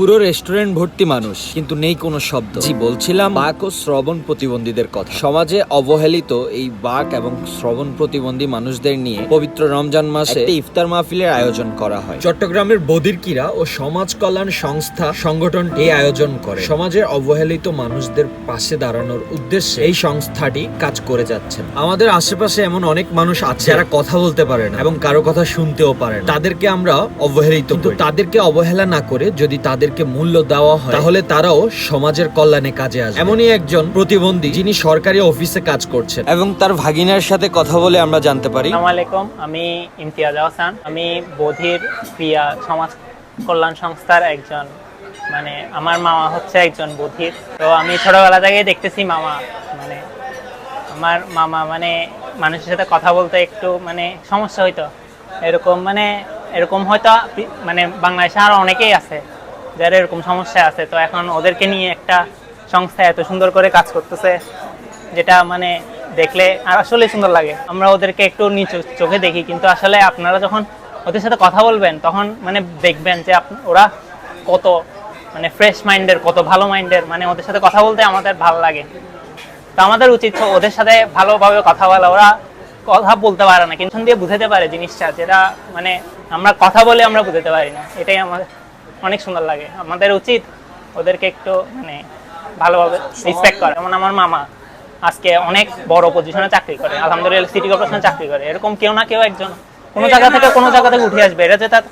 পুরো রেস্টুরেন্ট ভর্তি মানুষ কিন্তু নেই কোনো শব্দ। জি বলছিলাম বাক ও শ্রবণ প্রতিবন্ধীদের কথা। সমাজে অবহেলিত এই বাক এবং শ্রবণ প্রতিবন্ধী মানুষদের নিয়ে পবিত্র রমজান মাসে ইফতার মাহফিলের আয়োজন করা হয়। চট্টগ্রামের বদিরকিরা ও সমাজ কল্যাণ সংস্থা সংগঠন এই আয়োজন করে। সমাজের অবহেলিত মানুষদের পাশে দাঁড়ানোর উদ্দেশ্যে এই সংস্থাটি কাজ করে যাচ্ছে আমাদের আশেপাশে এমন অনেক মানুষ আছে যারা কথা বলতে পারে না এবং কারও কথা শুনতেও পারে না। তাদেরকে আমরা অবহেলিত তাদেরকে অবহেলা না করে যদি তাদেরকে মূল্য দেওয়া হয় তাহলে তারাও সমাজের কল্যাণে কাজে আসবে। এমনই একজন প্রতিবন্ধী যিনি সরকারি অফিসে কাজ করছেন। এবং তার ভাগিনার সাথে কথা বলে আমরা জানতে পারি। আসসালামু আলাইকুম আমি ইমতিয়াজ আহসান। আমি বধির ক্রিয়া সমাজ কল্যাণ সংস্থার একজন মানে আমার মামা হচ্ছে একজন বধির। তো আমি ছোটবেলা থেকেই দেখতেছি মামা মানে আমার মামা মানে মানুষের সাথে কথা বলতে একটু মানে সমস্যা হইতো। এরকম মানে এরকম হয়তো মানে বাংলাদেশে আরও অনেকেই আছে। যারা এরকম সমস্যা আছে, তো এখন ওদেরকে নিয়ে একটা সংস্থা এত সুন্দর করে কাজ করতেছে, যেটা মানে দেখলে আর আসলে সুন্দর লাগে। আমরা ওদেরকে একটু নিচু চোখে দেখি, কিন্তু আসলে আপনারা যখন ওদের সাথে কথা বলবেন, তখন মানে দেখবেন যে ওরা কত মানে ফ্রেশ মাইন্ডের কত ভালো মাইন্ডের মানে ওদের সাথে কথা বলতে আমাদের ভালো লাগে। তো আমাদের উচিত ওদের সাথে ভালোভাবে কথা বলা, ওরা কথা বলতে পারে না, কিন্তু দিয়ে বুঝাতে পারে জিনিসটা, যেটা মানে আমরা কথা বলে আমরা বুঝাতে পারি না। এটাই আমাদের অনেক সুন্দর লাগে। আমাদের উচিত ওদেরকে একটু মানে ভালোভাবে রেসপেক্ট করা। যেমন আমার মামা আজকে অনেক বড় পজিশনে চাকরি করে আলহামদুলিল্লাহ সিটি কর্পোরেশনে চাকরি করে। এরকম কেউ না কেউ একজন। কোনো জায়গা থেকে কোনো জায়গা থেকে উঠে আসবে। এটা যে তার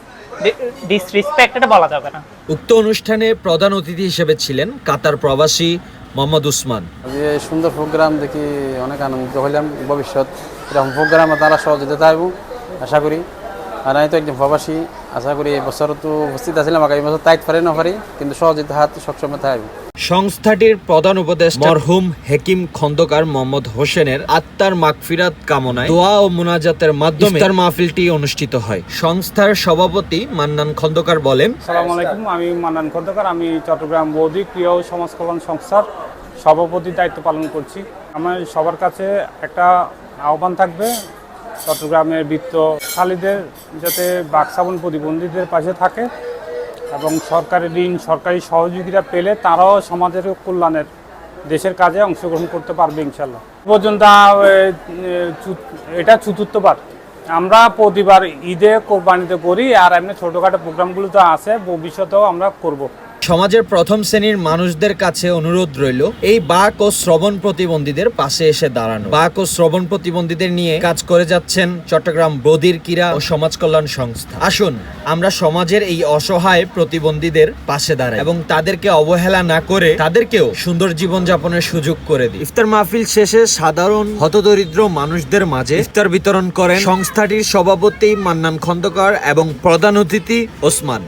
ডিসরেসপেক্ট এটা বলা যাবে না। উক্ত অনুষ্ঠানে প্রধান অতিথি হিসেবে ছিলেন কাতার প্রবাসী মোহাম্মদ উসমান। এই সুন্দর প্রোগ্রাম দেখি অনেক আনন্দিত হইলাম। ভবিষ্যৎ এরকম প্রোগ্রামে তারা সহযোগিতা থাকব আশা করি। আর আমি তো একজন প্রবাসী। আশা করি এই বছর তো উপস্থিত আছিলাম আগামী বছর তাইত পারি না পারি কিন্তু সহজিত হাত সবসময় থাকবে। সংস্থাটির প্রধান উপদেষ্টা মরহুম হেকিম খন্দকার মোহাম্মদ হোসেনের আত্মার মাগফিরাত কামনায় দোয়া ও মুনাজাতের মাধ্যমে ইফতার মাহফিলটি অনুষ্ঠিত হয়। সংস্থার সভাপতি মান্নান খন্দকার বলেন সালাম আলাইকুম আমি মান্নান খন্দকার আমি চট্টগ্রাম বৌদ্ধি ক্রিয়া ও সমাজ কল্যাণ সংস্থার সভাপতির দায়িত্ব পালন করছি। আমার সবার কাছে একটা আহ্বান থাকবে চট্টগ্রামের বৃত্তশালীদের যাতে বাকসাবন প্রতিবন্ধীদের পাশে থাকে এবং সরকারি ঋণ, সরকারি সহযোগিতা পেলে তারাও সমাজের কল্যাণের দেশের কাজে অংশগ্রহণ করতে পারবে ইনশাল্লাহ পর্যন্ত এটা চতুর্থবার আমরা প্রতিবার ঈদে কোরবানিতে করি আর এমনি ছোটোখাটো প্রোগ্রামগুলো তো আছে, ভবিষ্যতেও আমরা করব। সমাজের প্রথম শ্রেণির মানুষদের কাছে অনুরোধ রইল, এই বাক ও শ্রবণ প্রতিবন্ধীদের পাশে এসে দাঁড়ানো। বাক ও শ্রবণ প্রতিবন্ধীদের নিয়ে কাজ করে যাচ্ছেন চট্টগ্রাম বদির ক্রীড়া ও সমাজ কল্যাণ সংস্থা। আসুন, আমরা সমাজের এই অসহায় প্রতিবন্ধীদের পাশে দাঁড়াই এবং তাদেরকে অবহেলা না করে তাদেরকেও সুন্দর জীবন যাপনের সুযোগ করে দিই। ইফতার মাহফিল শেষে সাধারণ হতদরিদ্র মানুষদের মাঝে ইফতার বিতরণ করেন সংস্থাটির সভাপতি মান্নান খন্দকার এবং প্রধান অতিথি ওসমান।